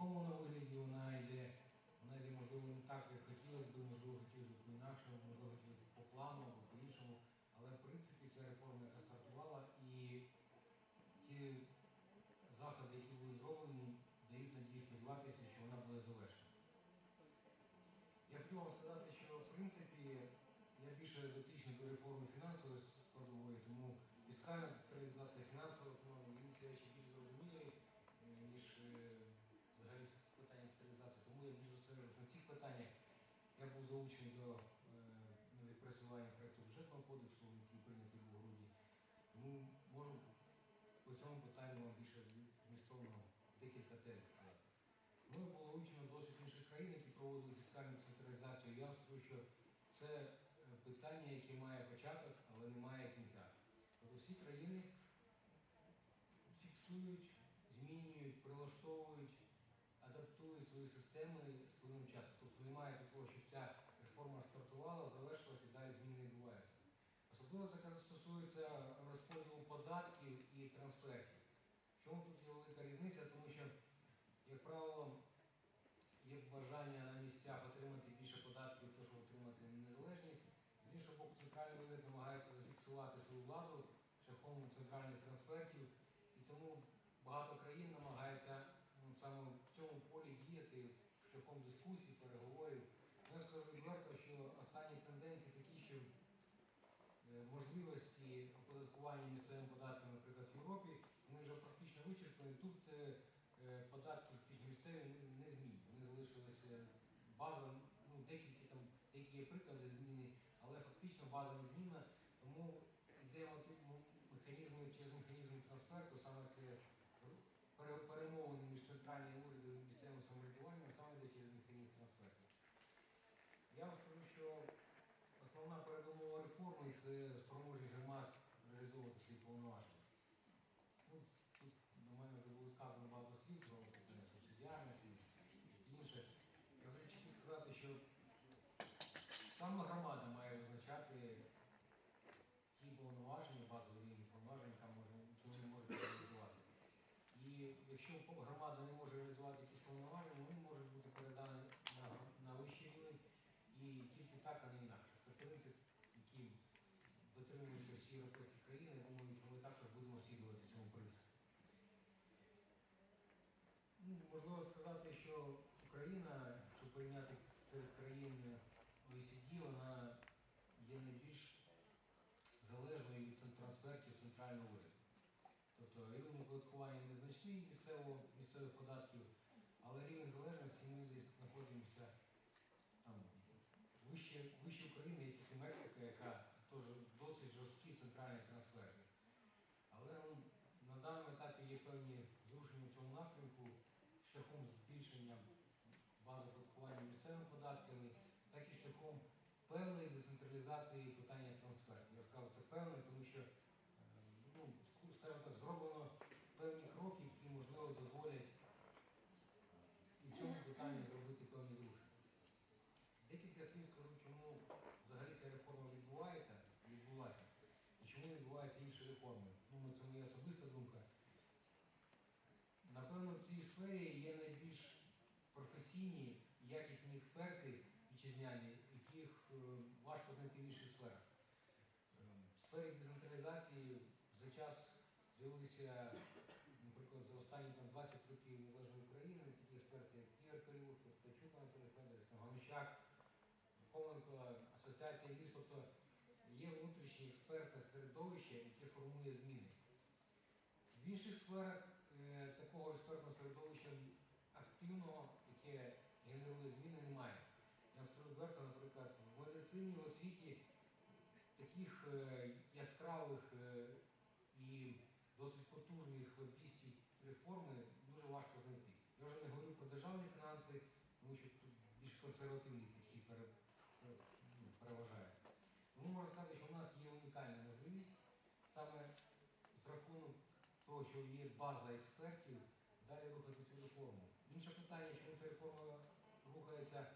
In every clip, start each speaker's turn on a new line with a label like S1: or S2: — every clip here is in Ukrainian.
S1: якому вигляді вона йде, вона йде, можливо, не так, як хотілося б, можливо, хотілося б по-інакшому, можливо, хотілося б по плану або по-іншому. Але в принципі ця реформа, яка стартувала, і ті заходи, які були зроблені, дають надію сподіватися, що вона буде завершена. Я хотів вам сказати, що в принципі я більше дотичний до реформи фінансової складової, тому фіскальна централізація фінансова автономія, мені речі більш зрозумілі, е, ніж е, взагалі питання централізації. Тому я більш зосереджуюсь на цих питаннях. Я був залучений до е, відпрацювання проєкту бюджетного кодексу, який прийнятий у грудні. Тому можу по цьому питанню вам більше змістовно декілька тез сказати. Ми було вивчено досвід інших країн, які проводили фіскальну централізацію. Я скажу, що це е, питання, яке має початок, але не має кінця. Тобто всі країни фіксують, змінюють, прилаштовують, адаптують свої системи з плином часу. Тобто немає такого, щоб ця реформа стартувала, завершилася і далі зміни відбуваються. Особливо це стосується розподілу податків і трансфертів. Чому тут є велика різниця? Тому що, як правило, є бажання на місцях отримати більше податків, то щоб отримати незалежність. З іншого боку, центральний уряд намагається зафіксувати свою владу шляхом центральних трансфертів, і тому багато країн намагаються ну, саме в цьому полі діяти шляхом дискусій, переговорів. Ну, Я скажу відверто, що останні тенденції такі, що е, можливості оподаткування місцевим податком, наприклад, в Європі, вони вже практично вичерпані. Тут е, е, податки місцеві не- змінні. Вони залишилися база, ну деякі там деякі є приклади зміни, але фактично база не змінна. Тому йде от механізми через механізм трансферту, саме це перемовини між центральним урядом і місцевим самоврядуванням, саме йде через механізм трансферту. Я вам скажу, що основна передумова реформи це спроможність громад реалізовувати свої повноваження. Ну, тут до мене вже було сказано багато слів про питання субсидіарності і інше. Я хочу чітко сказати, що саме громада має визначати ті повноваження, базові може, які вони можуть реалізувати. І якщо громада не може реалізувати якісь повноваження, вони можуть бути передані на, на вищий рівень і тільки так, а не інакше. Це принцип, дотримуються всі європейські країни. Я думаю, ми також будемо слідувати цьому принципу. Можливо сказати, що Україна, якщо порівняти серед країн OECD, вона є найбільш залежною від трансфертів центрального уряду. Тобто рівень оподаткування незначний місцевого, місцевих податків, але рівень залежності ми десь знаходимося там вище, вище України є тільки Мексика, яка теж досить жорсткі центральні трансферти. Але ну, на даному етапі є певні зрушення в цьому напрямку шляхом збільшення бази оподаткування місцевими податками, так і шляхом певної децентралізації питання трансфертів. Я сказав, це певне, тому що е, ну, ску- скажімо так, зроблено певні кроки, які можливо дозволять і в цьому питанні зробити певні рушення. Декілька слів скажу, чому взагалі ця реформа відбувається, відбулася, і чому відбуваються інші реформи. Ну, це моя особиста думка. Напевно, в цій сфері є найбільш професійні, якісні експерти вітчизняні, яких е, важко знайти в інших сферах. Е, В сфері децентралізації за час з'явилися, наприклад, за останні там, 20 років незалежної України, такі експерти, як Ігор Переушко, Ткачук Анатолій Федорович, там, Гоміщак, Коменко, Асоціація ліс, тобто є внутрішнє експертне середовище, яке формує зміни. В інших сферах е, такого експертного середовища активного, яке генерує зміни, немає. Я скажу відверто, наприклад, в медицині, в освіті таких е, яскравих е, і досить потужних лобістів реформи дуже важко знайти. Я вже не говорю про державні фінанси, тому що тут більш пере, пере- ну, переважає. Тому можна сказати, що в нас унікальна можливість саме з рахунок того, що є база експертів, далі рухати цю реформу. Інше питання, чому ця реформа рухається,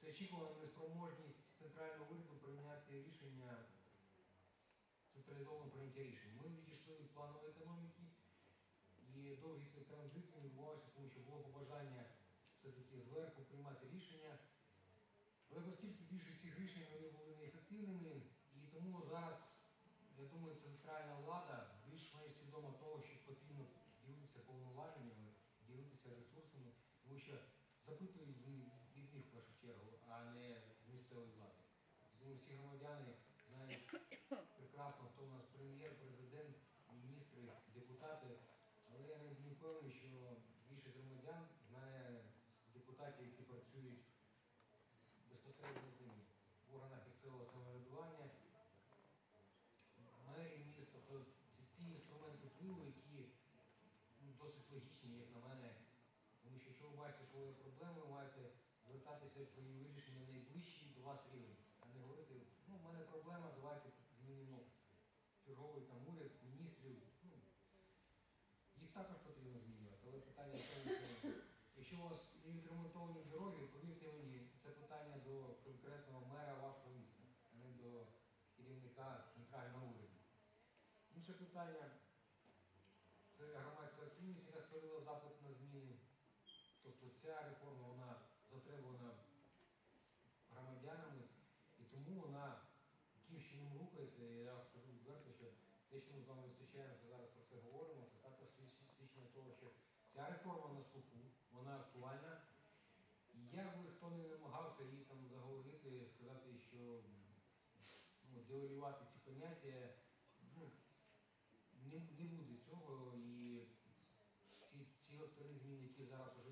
S1: це очікувана неспроможність центрального уряду прийняти рішення централізованого прийняття рішень. Ми відійшли від планової економіки і довгий цей транзит відбувався, тому що було побажання все-таки зверху приймати рішення. Але оскільки більшість цих рішень вони були неефективними, тому зараз, я думаю, центральна влада більш-менш свідома того, що потрібно ділитися повноваженнями, ділитися ресурсами, тому що запитують від них в першу чергу, а не місцевої влади. Тому всі громадяни знають прекрасно, хто у нас прем'єр, президент, міністри, депутати. Але я не впевнений, що більшість громадян знає депутатів, які працюють безпосередньо з ними в органах місцевого самоврядування, мерії міст, тобто це ті інструменти впливу, які ну, досить логічні, як на мене. Тому що якщо ви бачите, що є проблеми, ви маєте звертатися по її вирішенню найближчий до вас рівень, а не говорити, ну, в мене проблема, давайте змінимо черговий там уряд, міністрів. Ну, їх також потрібно змінювати, але питання в тому, що якщо у вас є відремонтовані дороги, повірте мені, це питання до конкретного мера вашого міста, а не до керівника центрального уряду. Інше питання це громадська активність, яка створила запит на зміни. Тобто ця реформа вона затребувана громадянами, і тому вона яким чином рухається, і я скажу відверто, що те, що ми з вами зустрічаємося зараз про це говоримо, це також свідчення того, що ця реформа на слуху, вона актуальна. Як би хто не намагався її там заговорити, сказати, що ну, девалювати ці поняття, ну, не, не буде цього. І ці, ці от три зміни, які зараз вже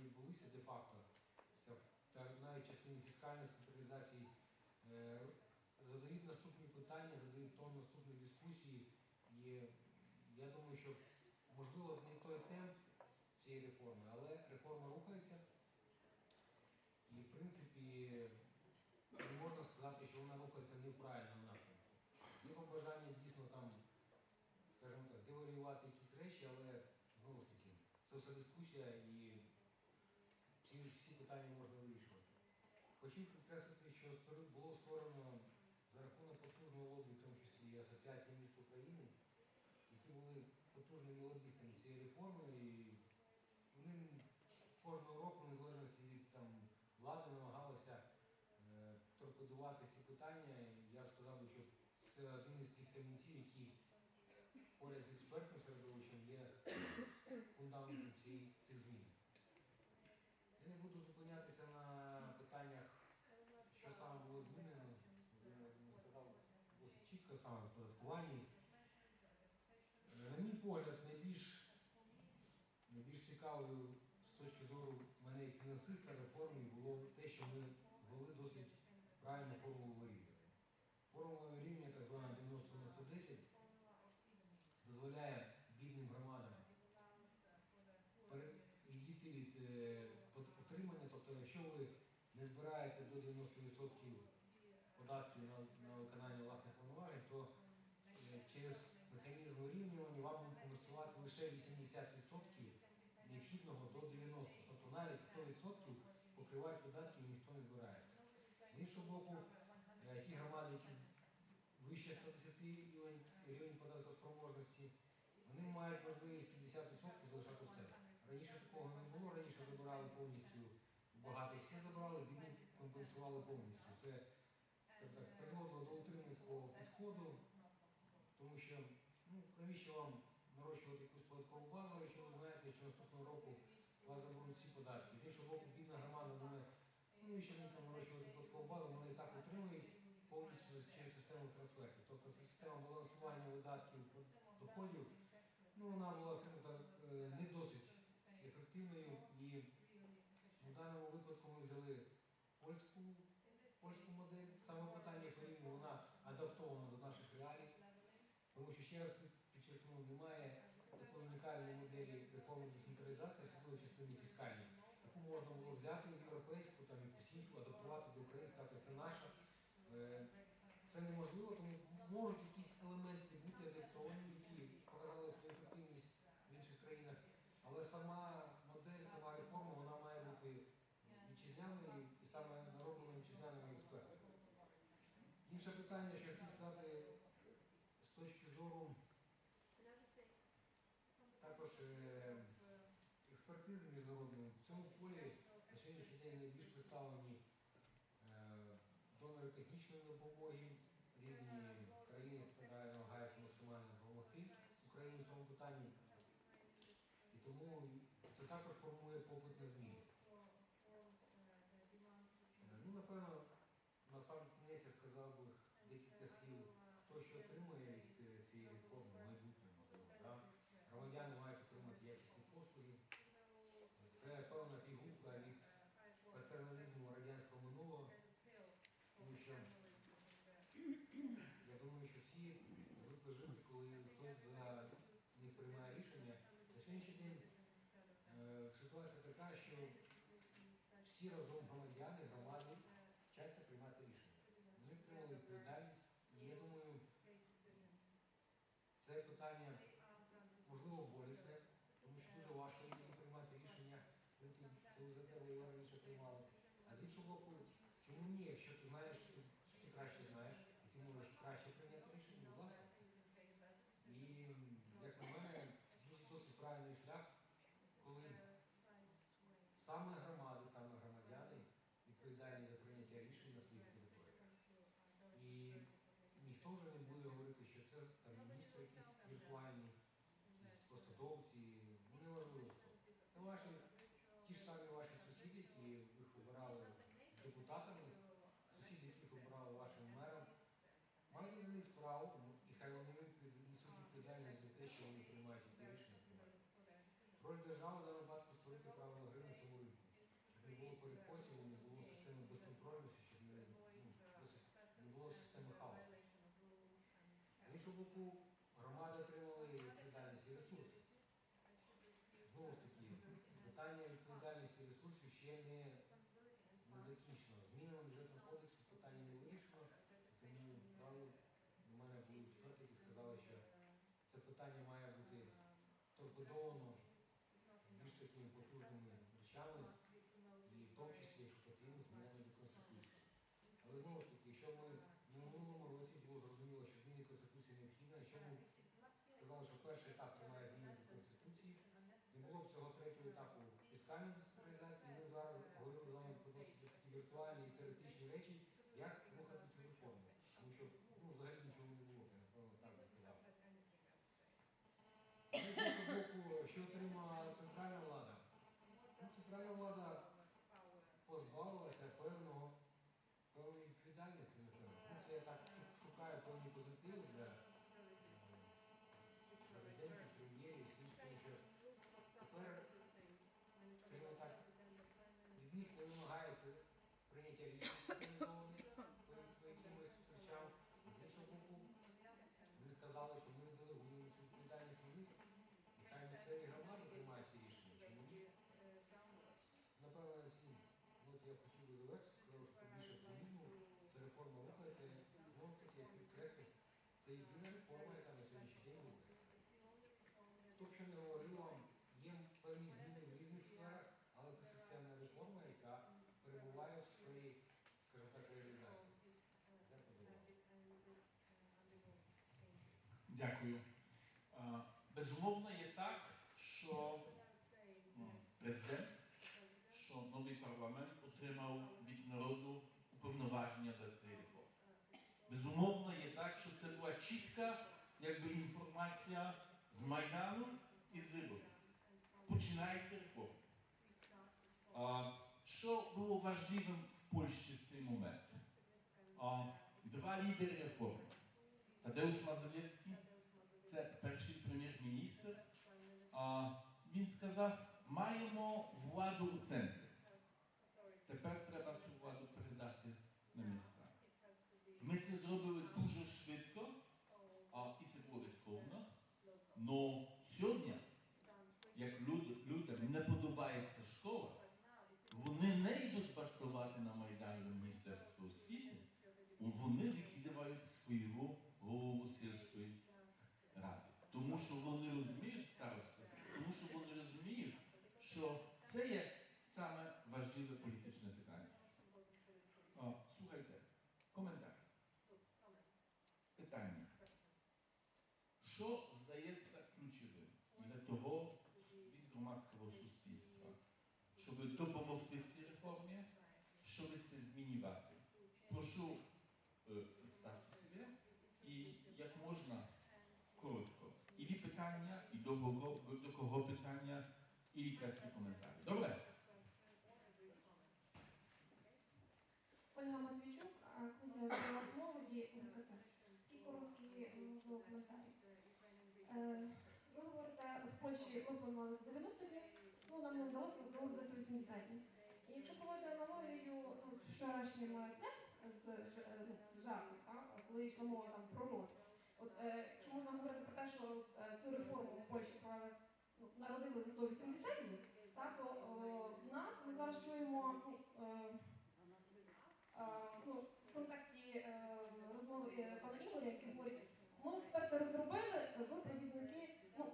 S1: це та навіть частині фіскальної централізації, е, задають наступні питання, задають тон наступних дискусій. І я думаю, що можливо не той темп цієї реформи, але реформа рухається. І в принципі не можна сказати, що вона рухається не в правильному напрямку. Є побажання дійсно там, скажімо так, девалювати якісь речі, але знову ж таки, це все дискусія і питання можна вирішувати. Хотів підкреслити, що було створено за рахунок потужного лобі, в тому числі і Асоціації міст України, які були потужними лобістами цієї реформи, і вони кожного року, незалежності там, влади, намагалися е, торпедувати ці питання. І Я сказав, що це один із тих камінців, які поряд з експертним середовищем є фундаментом цієї- цих змін. Я не буду зупинятися на питаннях, що саме було змінено. Я не сказав чітко саме податкуванні. На мій погляд, найбільш, найбільш цікавою з точки зору мене як фінансиста реформи було те, що ми ввели досить правильну формулу вирівнювання. Формула вирівнювання, так звана 90 на 110, дозволяє бідним громадам відійти від е, утримання, тобто якщо ви не збираєте до 90% податків на, на виконання власних повноважень, то е, через механізм вирівнювання вам будуть компенсувати лише 80% необхідного до 90%. Тобто навіть 100% покривають видатки і ніхто не збирається. З іншого боку, е, ті громади, які вище 110 рівень, рівень податкоспроможності, вони мають можливість 50% залишати себе. Раніше такого не було, раніше забирали повністю багато всі забрали, бідні компенсували повністю. Це призводило до утримницького підходу, тому що ну, навіщо вам нарощувати податкову якщо ви знаєте, що наступного року у вас заберуть всі податки. З іншого боку, бідна громада думає, ну навіщо мені там нарощувати податкову базу, вони і так утримують повністю через систему трансфертів. Тобто система балансування видатків доходів, ну вона була, скажімо так, е, не досить ефективною і в даному випадку ми взяли польську, польську модель. Саме питання порівню, вона адаптована до наших реалій, тому що ще раз під- підчеркну, немає такої моделі реформи децентралізації, особливо частині фіскальній, яку можна було взяти в європейську, там якусь іншу, адаптувати до української, сказати, це наша. Е, Це неможливо, тому можуть якісь елементи бути адаптовані, які показали свою ефективність в інших країнах, але сама модель, сама реформа, вона має бути вітчизняною і саме нароблена вітчизняними експертами. Інше питання, що я хотів сказати з точки зору. Також е, експертизи міжнародної в цьому полі на сьогоднішній день найбільш представлені е, донори технічної допомоги, різні країни складають, намагаються максимально допомогти Україні в цьому питанні. І тому це також формує попит на зміни. Е, Ну, напевно, на сам кінець я сказав би декілька слів, хто що отримує від е, цієї реформи в майбутньому. можливо, да? Громадяни мають отримати якісні послуги. Це певна пігулка від патерналізму радянського минулого, тому що я думаю, що всі звикли жити, коли хтось за них приймає рішення. На сьогоднішній день е, ситуація така, що всі разом громадяни, громади вчаться приймати рішення. Вони отримали відповідальність. Я думаю, це питання можливо болісне, тому що дуже важко приймати рішення, коли за тебе його раніше приймали. А з іншого боку, чому ні, якщо ти знаєш, що ти, що ти краще знаєш, і ти можеш краще прийняти рішення, будь ласка. І як на мене, це досить правильний шлях, коли саме громади, саме громадяни відповідальні за прийняття рішень на своїх територіях. І ніхто вже не буде говорити, що це там міністри якісь віртуальні, якісь посадовці, ну неважливо. Це ваші ті ж самі ваші сусіди, які їх обирали депутатами, сусіди, яких обирали вашим мером, мають на них справу, і хай вони несуть відповідальність за те, що вони приймають які рішення приймають. Роль держави в даному випадку створити правила гри на цьому ринку. Щоб не було перекосів, не було системи безконтрольності, щоб не, ну, досить, не було системи хаосу. З громади отримали відповідальність і ресурси. Знову ж таки, питання відповідальності і ресурсів ще не, не закінчено. Змінами бюджетного кодексу питання не вирішено, тому правильно до мене були експерти, які сказали, що це питання має бути торпедовано більш такими потужними речами, і в тому числі, якщо потрібно, змінами до Конституції. Але знову ж таки, якщо ми в минулому році було зрозуміло, що зміни Конституції ми сказали, що перший етап має зміни до Конституції, не було б цього третього етапу фіскальної децентралізації, ми зараз говорили з вами про такі віртуальні і теоретичні речі, як рухати цю реформу. Тому що ну, взагалі нічого не було, так би сказав. З боку, що отримала центральна влада? Ну, центральна влада позбавилася певного певної відповідальності, напевно. Ну, це я так шу- шукаю певні позитиви для м, президентів, прем'єрів, всіх, тому що тепер, скажімо так, від них не вимагається прийняття рішень організованих по, по якимось речам. З іншого боку, вони сказали, що ми делегуємо цю відповідальність вниз. І хай місцеві громади приймають ці рішення. Чому ні? Напевно, всі, ну, от я хотів би завершити, сказав, що побільше оптимізму, ця реформа рухається. Знову ж таки, я підкреслю, це єдина реформа, яка на сьогоднішній день рухається. Хто б що не говорив вам, є певні зміни в різних сферах, але це системна реформа, яка перебуває в своїй, скажімо так, реалізації. Дякую
S2: Безумовно, є так, що президент, що новий парламент отримав від народу уповноваження для цієї реформи. Безумовно, була чітка якби, інформація з Майдану і з виборів. Починається реформа. Що було важливим в Польщі в цей момент? А, два лідери реформи. Тадeusz Mazowiecki, це перший прем'єр-міністр. Він сказав, маємо владу у центрі. Тепер треба цю владу передати на місця. Ми це зробили дуже швидко, а, і це було ризиковано. Но сьогодні, як люд, людям не подобається школа, вони не йдуть бастувати на Майдані мистецтво освіти, вони викидають свою голову сільської ради. Тому що вони розуміють старості, тому що вони розуміють, що це є саме важливе політичне питання. А, слухайте, коментар. Питання. щоб допомогти в цій реформі, що ви це змінювати. Прошу, е, представте себе і як можна коротко. І питання, і до кого, до кого питання, і краткі коментарі. Добре?
S3: Ольга Матвійчук, Кузя молоді УГКЦ. Такі короткі, можливо, коментарі. Е, Ви говорите, в Польщі ми планували за 90 днів, ну нам не вдалося, ми за 180 днів. І якщо проводити аналогію ну, з е, днем, з, е, ну, з жартом, коли йшла мова там про род, от е, якщо можна говорити про те, що е, цю реформу в Польщі провели, ну, народили за 180 днів, та, то в нас ми зараз чуємо е, Е, ну, в контексті е, розмови е, пана Ігоря, який говорить, ми експерти розробили, ви провідники ну,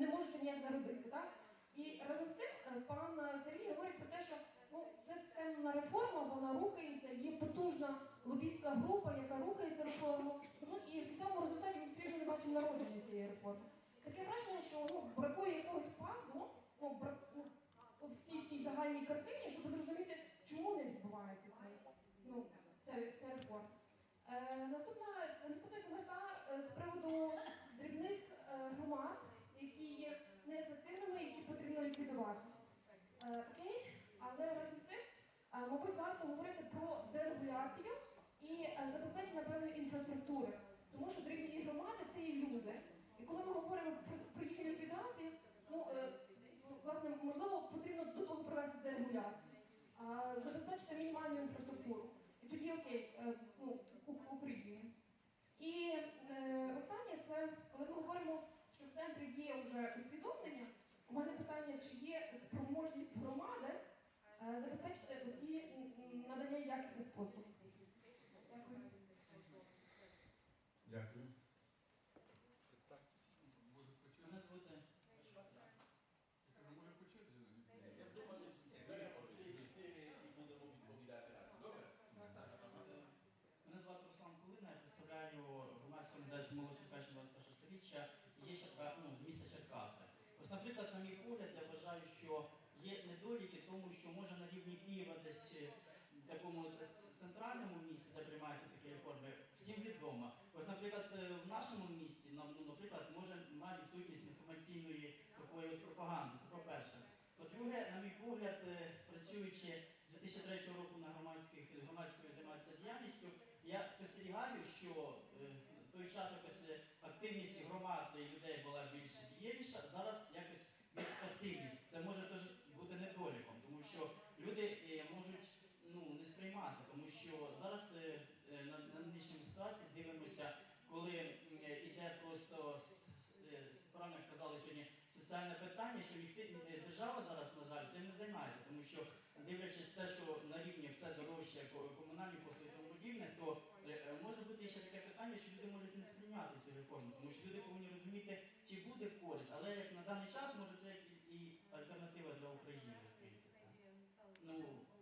S3: не можете ніяк народити. Так? І разом з тим е, пан Сергій говорить про те, що ну, це системна реформа, вона рухається, є потужна лобістська група, яка рухає цю реформу. Ну і в цьому результаті ми все рівно не бачимо народження цієї реформи. Таке враження, що ну, бракує якогось пазлу ну, брак, ну, в цій всій загальній картині, щоб зрозуміти, чому не відбувається це ну, це, це реформа. Е, наступна, наступний коментар е, з приводу дрібних е, громад, які є неефективними, які потрібно ліквідувати. Е, окей, але разом з тим, е, мабуть, варто говорити про дерегуляцію і е, забезпечення певної інфраструктури. Тому що дрібні громади це є люди. І коли ми говоримо про, їхню ліквідацію, ну, е, власне, можливо, потрібно до того провести дерегуляцію забезпечити мінімальну інфраструктуру. І тоді окей, ну, у- укріплюємо. І е, останнє це коли ми говоримо, що в центрі є вже усвідомлення, у мене питання, чи є спроможність громади забезпечити ті надання якісних послуг. Дякую.
S2: Дякую.
S1: Може почути?
S2: Мене звати
S1: Я кажу, може почути?
S2: Я думаю, три-чотири і будемо відповідати разом. Добре?
S4: Мене звати Руслан Кулина, я представляю громадську організацію молодших перших 21 сторіччя є Черка, ну, з міста Черкаси. Ось, наприклад, на мій погляд, я вважаю, що є недоліки, тому що може на рівні Києва десь е, в такому центральному місті, де приймаються такі реформи, всім відомо. Ось, наприклад, е, в нашому місті, ну, наприклад, може має відсутність інформаційної такої от пропаганди. Це по-перше. По-друге, на мій погляд, е, працюючи з 2003 року на громадських громадською займатися діяльністю, я спостерігаю, що в той час якось активність громад і людей була більш дієвіша, зараз якось більш пасивність. Це може теж бути недоліком, тому що люди е, можуть ну, не сприймати, тому що зараз е, е, на, на нинішній ситуації дивимося, коли е, йде просто с- е, правильно як казали сьогодні соціальне питання, що е, держава зараз, на жаль, цим не займається, тому що дивлячись те, що на рівні все дорожче, ко- комунальні послуги тому подібне, то е, може бути ще таке питання, що люди можуть не сприймати цю реформу, тому що люди повинні розуміти, чи буде користь, але як на даний час може це і, і альтернатива для України, в принципі. Ну,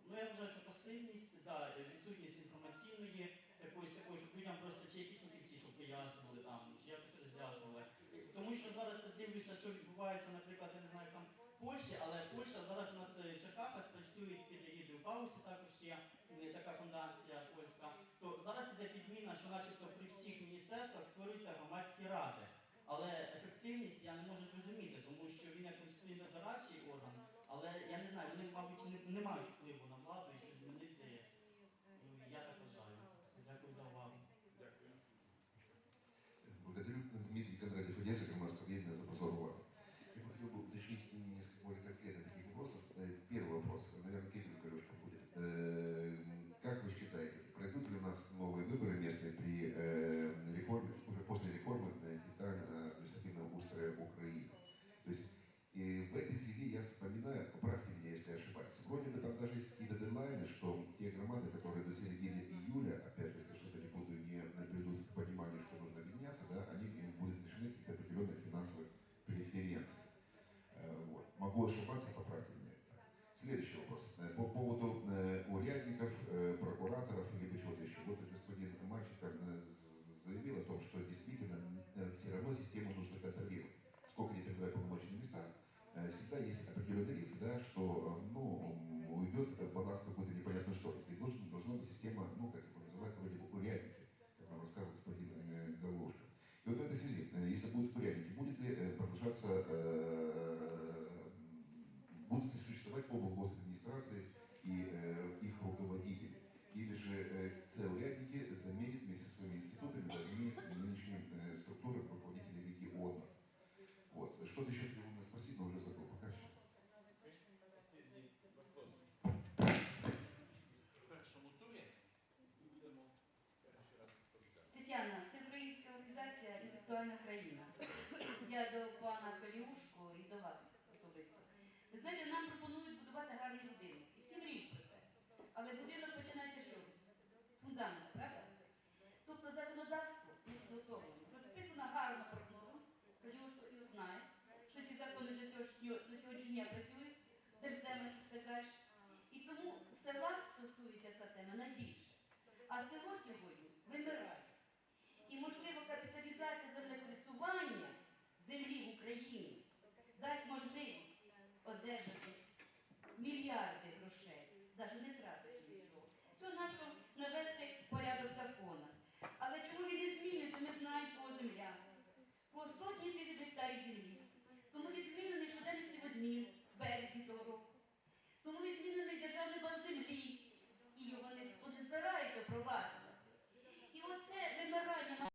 S4: ну я вважаю, що пасивність, да, е, відсутність інформаційної якоїсь такої, щоб людям просто чи якісь фахівці, щоб пояснювали там, чи якось роз'яснювали. І Тому що зараз я дивлюся, що відбувається, наприклад, я не знаю, там в Польщі, але Польща зараз у нас е, в Черкасах працюють під егідою Паусі, також є е, така фундація польська. То зараз іде підміна, що начебто при всіх міністерствах створюються громадські ради. Але ефективність я не можу зрозуміти, тому що він як конституційно дорадчий орган, але я не знаю, вони, мабуть, не, не мають впливу на владу і щось змінити. Ну, Я так вважаю. Дякую за увагу.
S2: Дякую.
S5: Благодарю Дмитрий Кондратьев, Одесса, Могу ошибаться, поправьте меня. Следующий вопрос. Э, По поводу э, урядников, э, прокураторов или чего-то еще. Вот господин Мальчик заявил о том, что действительно все равно систему нужно контролировать. Сколько не передавая полномочия места, всегда есть определенный риск, да, что ну, э, баланс какой-то непонятно что. И должен, должна быть система, ну, как его называют, вроде бы урядники, как нам рассказывал господин Галушка. И вот в этой связи, если будут урядники, будет ли продолжаться, будут ли существовать оба госадминистрации и э, их руководители? Или же э, це урядники заменят вместе со своими институтами, да, заменят нынешние э, структуры руководителей регионов? Вот. Что-то еще хотел бы спросить, но уже забыл. Пока сейчас.
S2: В першому турі будемо перший раз відповідати.
S6: Тетяна, Всеукраїнська організація Інтелектуальна Україна. Я до пана Каліушко і до вас особисто. Ви знаєте, нам але будинок починається що? З фундаменту, правда? Тобто законодавство не підготовлено. Розписано гарно пропоновано. Каліушко і знає, що ці закони до сьогоднішнього дня працюють, держземи і так. І тому села стосується ця тема найбільше. А село сьогодні вимирає. І, можливо, капіталізація землекористування землі в Україні дасть можливість одержати мільярди грошей, навіть не Amen.